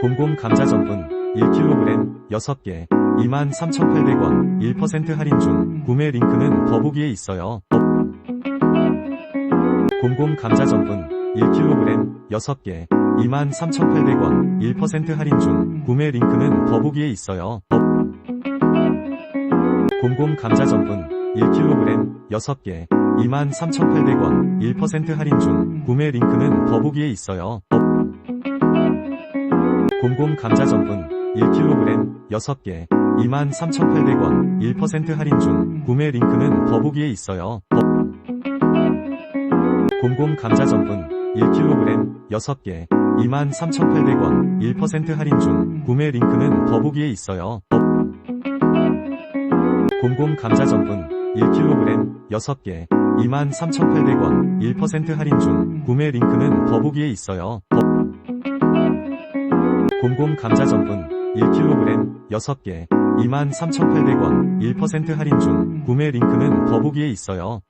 곰곰 감자 전분 1kg 6개 23,800원 1% 할인 중 구매 링크는 더보기에 있어요. 곰곰 감자 전분 1kg 6개 23,800원 1% 할인 중 구매 링크는 더보기에 있어요. 곰곰 감자 전분 1kg 6개 23,800원 1% 할인 중 구매 링크는 더보기에 있어요. 곰곰 감자 전분 1kg 6개 23,800원 1% 할인 중 구매 링크는 더보기에 있어요. 곰곰 감자 전분 1kg 6개 23,800원 1% 할인 중 구매 링크는 더보기에 있어요. 곰곰 감자 전분 1kg 6개 23,800원 1% 할인 중 구매 링크는 더보기에 있어요. 곰곰 감자 전분 1kg 6개 23,800원 1% 할인 중 구매 링크는 더보기에 있어요.